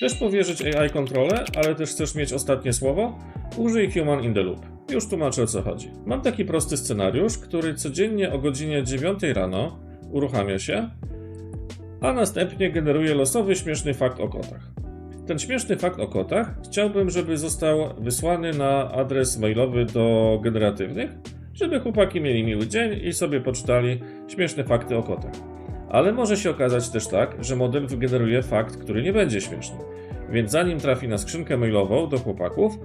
Chcesz powierzyć AI kontrolę, ale też chcesz mieć ostatnie słowo? Użyj Human in the Loop. Już tłumaczę o co chodzi. Mam taki prosty scenariusz, który codziennie o godzinie 9 rano uruchamia się, a następnie generuje losowy, śmieszny fakt o kotach. Ten śmieszny fakt o kotach chciałbym, żeby został wysłany na adres mailowy do generatywnych, żeby chłopaki mieli miły dzień i sobie poczytali śmieszne fakty o kotach. Ale może się okazać też tak, że model wygeneruje fakt, który nie będzie śmieszny. Więc zanim trafi na skrzynkę mailową do chłopaków,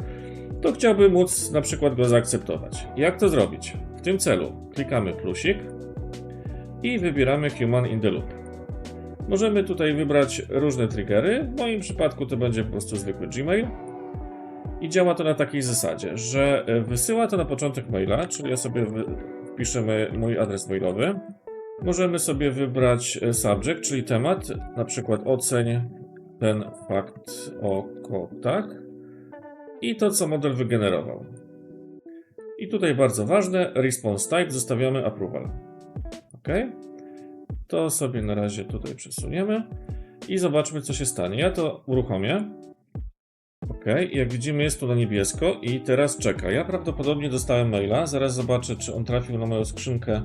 to chciałbym móc na przykład go zaakceptować. Jak to zrobić? W tym celu klikamy plusik i wybieramy Human in the Loop. Możemy tutaj wybrać różne triggery. W moim przypadku to będzie po prostu zwykły Gmail. I działa to na takiej zasadzie, że e, wysyła to na początek maila, czyli ja sobie wpiszemy mój adres mailowy. Możemy sobie wybrać e, subject, czyli temat, na przykład oceń ten fakt o kotach i to, co model wygenerował. I tutaj bardzo ważne, response type zostawiamy approval. OK. To sobie na razie tutaj przesuniemy i zobaczmy, co się stanie. Ja to uruchomię. OK, jak widzimy, jest tu na niebiesko i teraz czeka. Ja prawdopodobnie dostałem maila. Zaraz zobaczę, czy on trafił na moją skrzynkę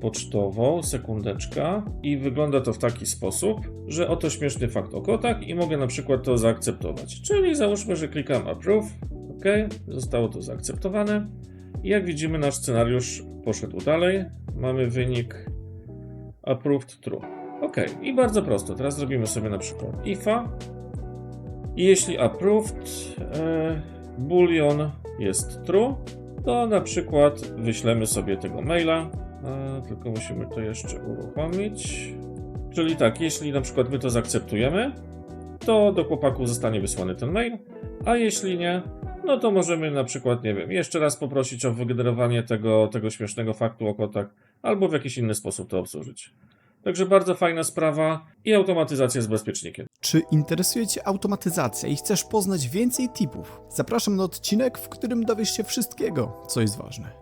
pocztową. Sekundeczka. I wygląda to w taki sposób, że oto śmieszny fakt o kotach i mogę na przykład to zaakceptować. Czyli załóżmy, że klikam approve. OK, zostało to zaakceptowane. I jak widzimy, nasz scenariusz poszedł dalej. Mamy wynik approved true. OK, i bardzo prosto. Teraz zrobimy sobie na przykład ifa. I jeśli approved e, boolean jest true, to na przykład wyślemy sobie tego maila. E, tylko musimy to jeszcze uruchomić. Czyli tak, jeśli na przykład my to zaakceptujemy, to do chłopaków zostanie wysłany ten mail, a jeśli nie, no to możemy na przykład, nie wiem, jeszcze raz poprosić o wygenerowanie tego, tego śmiesznego faktu o kotach, albo w jakiś inny sposób to obsłużyć. Także bardzo fajna sprawa i automatyzacja z bezpiecznikiem. Czy interesuje Cię automatyzacja i chcesz poznać więcej tipów? Zapraszam na odcinek, w którym dowiesz się wszystkiego, co jest ważne.